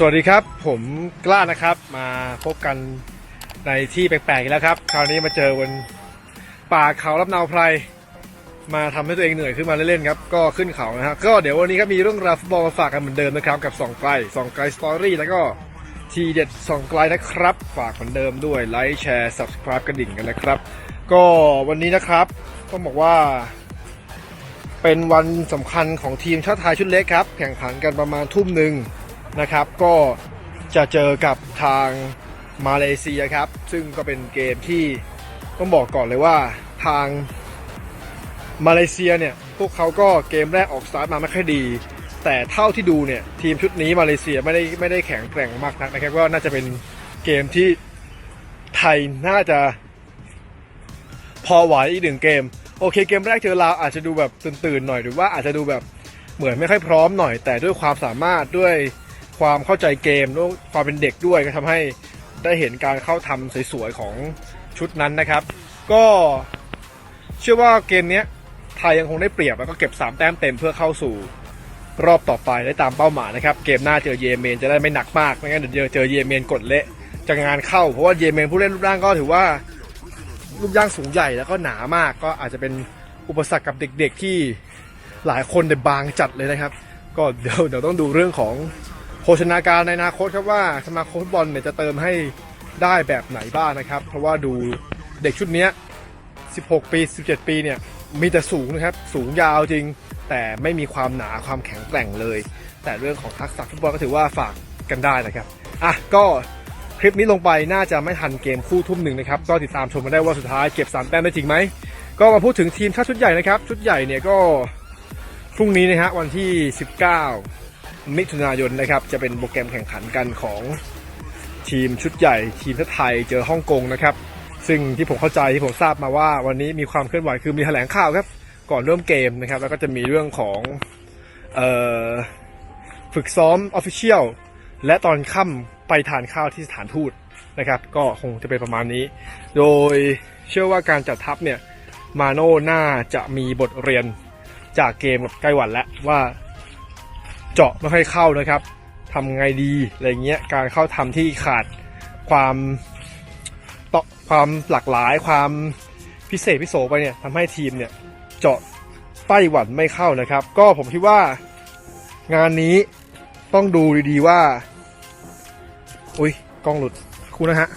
สวัสดีครับ ผมกล้านะครับมาพบกันในที่แปลกๆอีกแล้วครับ คราวนี้มาเจอบนป่าเขารับนาวไพรมาทำให้ตัวเองเหนื่อยขึ้นมาเล่นๆครับก็ขึ้นเขานะฮะก็เดี๋ยววันนี้ก็มีเรื่องราวฟุตบอลมาฝากกันเหมือนเดิมนะครับกับสองไกลสองไกลสตอรี่แล้วก็ทีเด็ดสองไกลนะครับ ฝากเหมือนเดิมด้วยไลค์แชร์ subscribe กระดิ่งกันนะครับ ก็วันนี้นะครับต้องบอกว่า เป็นวันสำคัญของทีมชาติไทยชุดเล็กครับ แข่งขันกันประมาณทุ่มหนึ่ง นะครับ ก็จะเจอกับทางมาเลเซียครับ ซึ่งก็เป็นเกมที่ต้องบอกก่อนเลยว่าทางมาเลเซียเนี่ยพวกเขาก็เกมแรกออกสตาร์ทมาไม่ค่อยดี แต่เท่าที่ดูเนี่ยทีมชุดนี้มาเลเซียไม่ได้ไม่ได้แข็งแกร่งมากนักนะครับก็น่าจะเป็นเกมที่ไทยน่าจะพอไหวอีกหนึ่งเกม โอเคเกมแรกเจอลาวอาจจะดูแบบตื่นๆหน่อยหรือว่าอาจจะดูแบบเหมือนไม่ค่อยพร้อมหน่อย แต่ด้วยความสามารถด้วย ความเข้าใจเกมด้วยความเป็นเด็กด้วยก็ทำให้ได้เห็นการเข้าทำสวยๆของชุดนั้นนะครับ ก็เชื่อว่าเกมนี้ไทยยังคงได้เปรียบแล้วก็เก็บ 3 แต้มเต็มเพื่อเข้าสู่รอบต่อไปได้ตามเป้าหมายนะครับ เกมหน้าเจอเยเมนจะได้ไม่หนักมากไม่งั้นเดี๋ยวเจอเยเมนกดเละจะงานเข้า เพราะว่าเยเมนผู้เล่นรูปร่างก็ถือว่ารูปร่างสูงใหญ่แล้วก็หนามากก็อาจจะเป็นอุปสรรคกับเด็กๆที่หลายคนเดบางจัดเลยนะครับ ก็เดี๋ยวเดี๋ยวต้องดูเรื่องของ ชนาการในอนาคตครับว่าสมาคมฟุตบอลเนี่ยจะเติมให้ได้แบบไหนบ้างนะครับ เพราะว่าดูเด็กชุดนี้ 16 ปี 17 ปีเนี่ยมีแต่สูงนะครับ สูงยาวจริง แต่ไม่มีความหนาความแข็งแกร่งเลย แต่เรื่องของทักษะฟุตบอลก็ถือว่าฝากกันได้นะครับอะก็คลิปนี้ลงไปน่าจะไม่ทันเกมคู่ทุ่มหนึ่งนะครับ ก็ติดตามชมมาได้ว่าสุดท้ายเก็บสามแต้มได้จริงไหม ก็มาพูดถึงทีมชาติชุดใหญ่นะครับ ชุดใหญ่เนี่ยก็พรุ่งนี้นะฮะวันที่ 19 มิถุนายนนะครับ จะเป็นโปรแกรมแข่งขันกันของทีมชุดใหญ่ ทีมชาติไทยเจอฮ่องกงนะครับ ซึ่งที่ผมเข้าใจที่ผมทราบมาว่า วันนี้มีความเคลื่อนไหวคือมีแถลงข่าวครับ ก่อนเริ่มเกมนะครับ แล้วก็จะมีเรื่องของฝึกซ้อมออฟฟิเชียลและตอนค่ำไปทานข้าวที่สถานทูตนะครับ ก็คงจะเป็นประมาณนี้ โดยเชื่อว่าการจัดทัพเนี่ยมาโน่น่าจะมีบทเรียนจากเกมกับไต้หวันแล้วว่า เจาะไม่ค่อยเข้านะครับทำไงดีอะไรเงี้ยการเข้าทำที่ขาดความต่อความหลากหลายความพิเศษพิโสไปเนี่ยทำให้ทีมเนี่ยเจาะไต้หวันไม่เข้านะครับ ก็ผมคิดว่างานนี้ต้องดูดีๆว่าอุ้ยกล้องหลุดคุณนะฮะ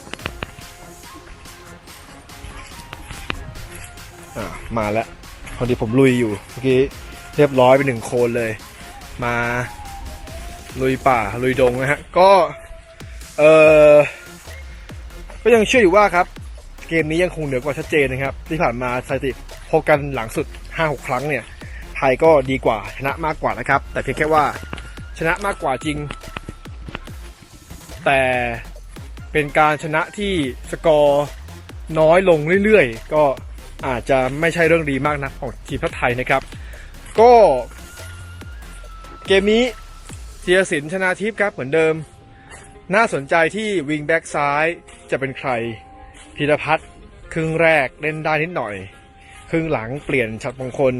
อ่ามาแล้วพอดีผมลุยอยู่เมื่อกี้เรียบร้อยไปหนึ่งโคนเลย มาลุยป่าลุยดงนะฮะ ก็ เออก็ยังเชื่ออยู่ว่าครับ เกมนี้ยังคงเหนือกว่าชัดเจนนะครับ ที่ผ่านมาสถิติพบกันหลังสุด 5-6 ครั้งเนี่ย ไทยก็ดีกว่าชนะมากกว่านะครับ แต่เพียงแค่ว่าชนะมากกว่าจริง แต่เป็นการชนะที่สกอร์น้อยลงเรื่อยๆ ก็อาจจะไม่ใช่เรื่องดีมากนะของทีมชาติไทยนะครับ ก็ เกมนี้เทียสินชนะทิพย์ครับเหมือนเดิม น่าสนใจที่วิงแบ็กซ้ายจะเป็นใครพีรพัฒน์ครึ่งแรกเล่นได้นิดหน่อย ครึ่งหลังเปลี่ยนชัดมงคล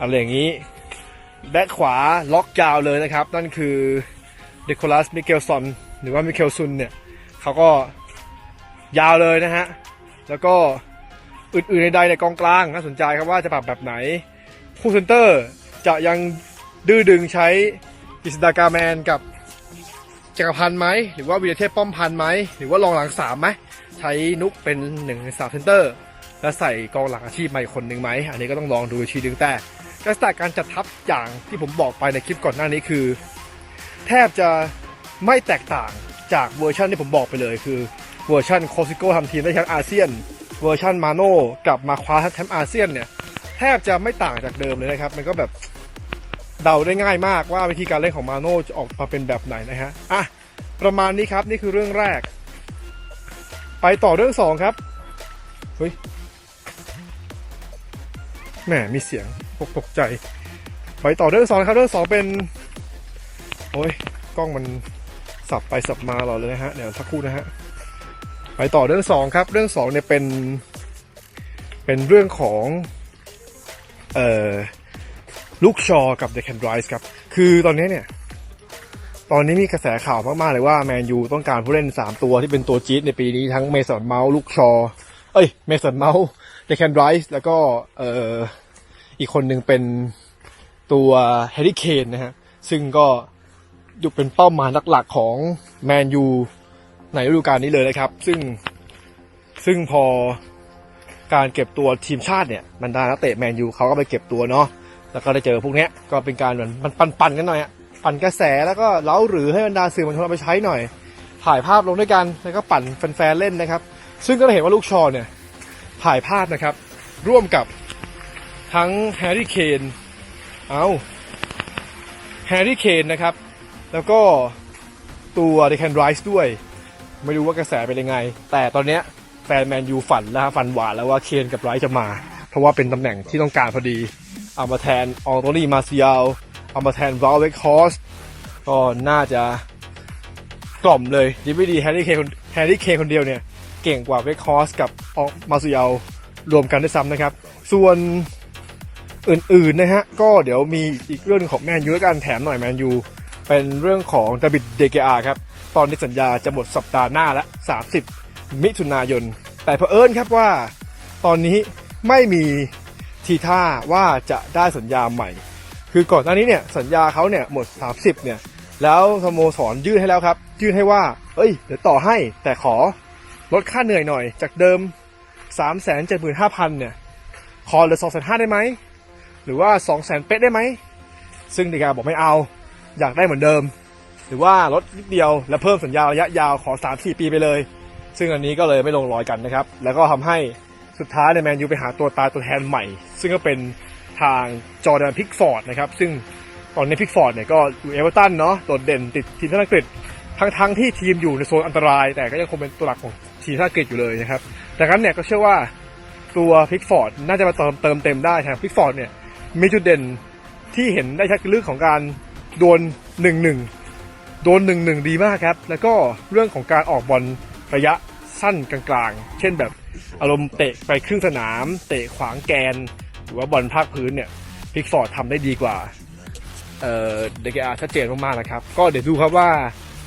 อะไรอย่างนี้ แบ็คขวาล็อกยาวเลยนะครับ นั่นคือเดโคลัสมิเกลซอนหรือว่ามิเคลซุนเนี่ยเขาก็ยาวเลยนะฮะ แล้วก็อื่นๆในใดในกองกลางน่าสนใจครับว่าจะปรับแบบไหน คู่เซนเตอร์จะยัง ดื้อดึงใช้กิสดากาแมนกับจักรพันธ์ไหม หรือว่าวีรเทพป้อมพันธ์ไหม หรือว่าลองหลังสามไหม ใช้นุกเป็นหนึ่งในสามเซนเตอร์ แล้วใส่กองหลังอาชีพใหม่คนหนึ่งไหม อันนี้ก็ต้องลองดูอีกทีหนึงแต่ลักษณะการจัดทัพอย่างที่ผมบอกไปในคลิปก่อนหน้านี้คือ แทบจะไม่แตกต่างจากเวอร์ชันที่ผมบอกไปเลยคือเวอร์ชันโคซิโก้ทำทีมได้แชมป์อาเซียน เวอร์ชันมาโน่กลับมาคว้าแชมป์อาเซียนเนี่ยแทบจะไม่ต่างจากเดิมเลยนะครับ มันก็แบบ เดาได้ง่ายมากว่าวิธีการเล่นของมาโน่จะออกมาเป็นแบบไหนนะฮะอะประมาณนี้ครับนี่คือเรื่องแรก ไปต่อเรื่องสองครับเฮ้ยแหมมีเสียงตกตกใจ ไปต่อเรื่องสองครับเรื่องสองเป็นโอ้ยกล้องมันสับไปสับมาเราเลยนะฮะเดี๋ยวสักครู่นะฮะไปต่อเรื่องสองครับเรื่องสองเนี่ยเป็นเป็นเรื่องของเอ่อ ลูกชอกับเดค a นไรส์ครับ คือตอนนี้เนี่ย ตอนนี้มีกระแสข่าวมาก ๆ เลยว่าแมนยูต้องการผู้เล่น 3 ตัวที่เป็นตัวจี๊ดในปีนี้ทั้งเมสันเมาส์ลูกชอ เอ้ย เมสันเมาส์เดคันไรส์แล้วก็เอ่ออีกคนหนึ่งเป็นตัวแฮร์รี่เคนนะฮะ ซึ่งก็อยู่เป็นเป้าหมายหลัก ๆ ของแมนยูในฤดูกาลนี้เลยนะครับ ซึ่งซึ่งพอการเก็บตัวทีมชาติเนี่ยบรรดานักเตะแมนยูเขาก็ไปเก็บตัวเนาะ แล้วก็ได้เจอพวกนี้ก็เป็นการเหมือนมันปั่นๆกันหน่อยอะปั่นกระแสแล้วก็เล้าหรือให้บรรดาสื่อมวลชนเอาไปใช้หน่อย ถ่ายภาพลงด้วยกันแล้วก็ปั่นแฟนๆเล่นนะครับ ซึ่งก็เห็นว่าลูกชอเนี่ยถ่ายภาพนะครับ ร่วมกับทั้งแฮร์รี่เคนเอาแฮร์รี่เคนนะครับ แล้วก็ตัวเดคันไรส์ด้วย ไม่รู้ว่ากระแสเป็นยังไง แต่ตอนเนี้ยแฟนแมนยูฝันแล้วฝันหวานแล้วว่าเคนกับไรส์จะมา เพราะว่าเป็นตำแหน่งที่ต้องการพอดี เอามาแทนอองโตนี่มาเซียลเอามาแทนวาลเวคฮอสก็น่าจะกล่อมเลยดีไม่ดีแฮร์รี่เคนแฮร์รี่เคนคนเดียวเนี่ย เก่งกว่าเวคฮอสกับอองมาเซียลรวมกันได้ซ้ำนะครับ ส่วนอื่นๆนะฮะ ก็เดี๋ยวมีอีกเรื่องของแมนยูแล้วกันแถมหน่อยแมนยูเป็นเรื่องของดาบิดเดเกอาครับ ตอนนี้สัญญาจะหมดสัปดาห์หน้าล้ว30 มิถุนายน แต่เผอิญครับว่า ตอนนี้ไม่มี ทีท่าว่าจะได้สัญญาใหม่ คือก่อนหน้านี้เนี่ยสัญญาเขาเนี่ยหมด 30 เนี่ย แล้วสโมสรยื่นให้แล้วครับ ยื่นให้ว่า เอ้ย เดี๋ยวต่อให้แต่ขอลดค่าเหนื่อยหน่อย จากเดิม 375,000 เนี่ย ขอเหลือ 2,500ได้ไหม หรือว่า 2 0 0 0 0เป๊ะได้ไหม ซึ่งเดกาบอกไม่เอา อยากได้เหมือนเดิม หรือว่าลดนิดเดียวแล้วเพิ่มสัญญาระยะยาวขอ 3-4 ปีไปเลย ซึ่งอันนี้ก็เลยไม่ลงรอยกันนะครับ แล้วก็ทำให้ สุดท้ายในยแมนยูไปหาตัวตายตัวแทนใหม่ ซึ่งก็เป็นทางจอร์แดนพิกฟอร์ดนะครับ ซึ่งตอนนี้พิกฟอร์ดเนี่ยก็อยู่เอเวอร์ตันเนาะโดดเด่นติดทีมชาติอังกฤษทั้งที่ทีมอยู่ในโซนอันตราย แต่ก็ยังคงเป็นตัวหลักของทีมชาติอังกฤษอยู่เลยนะครับดังนั้นเนี่ยก็เชื่อว่าตัวพิกฟอร์ดน่าจะมาเติมเติมเต็มได้แถมพิกฟอร์ดเนี่ยมีจุดเด่นที่เห็นได้ชัดเรื่องของการโดนหนึ่งหนึ่งโดนหนึ่งหนึ่งดีมากครับแล้วก็เรื่องของการออกบอลระยะ สั้นกลางๆ เช่นแบบอารมณ์เตะไปครึ่งสนาม เตะขวางแกน หรือว่าบอลภาคพื้นเนี่ยพิกฟอร์ดทำได้ดีกว่าเดกอาชัดเจนมากๆนะครับ ก็เดี๋ยวดูครับว่า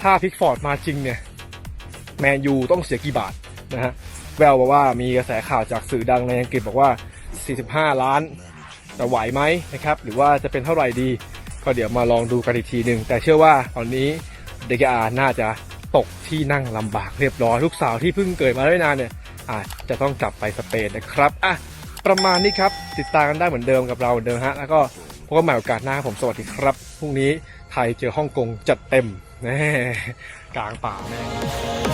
ถ้าพิกฟอร์ดมาจริงเนี่ยแมนยูต้องเสียกี่บาทนะฮะแววมาว่ามีกระแสข่าวจากสื่อดังในอังกฤษบอกว่า 45 ล้านจะไหวไหมนะครับ หรือว่าจะเป็นเท่าไหร่ดี ก็เดี๋ยวมาลองดูกันอีกทีหนึ่งแต่เชื่อว่าตอนนี้เดกอาน่าจะ ตกที่นั่งลำบากเรียบร้อยลูกสาวที่เพิ่งเกิดมาได้นานเนี่ยอาจจะต้องกลับไปสเปนนะครับอะประมาณนี้ครับ ติดตามกันได้เหมือนเดิมกับเราเดิมฮะ แล้วก็พบกันใหม่โอกาสหน้าครับผมสวัสดีครับพรุ่งนี้ไทยเจอฮ่องกงจัดเต็มแน่กลางป่าแน่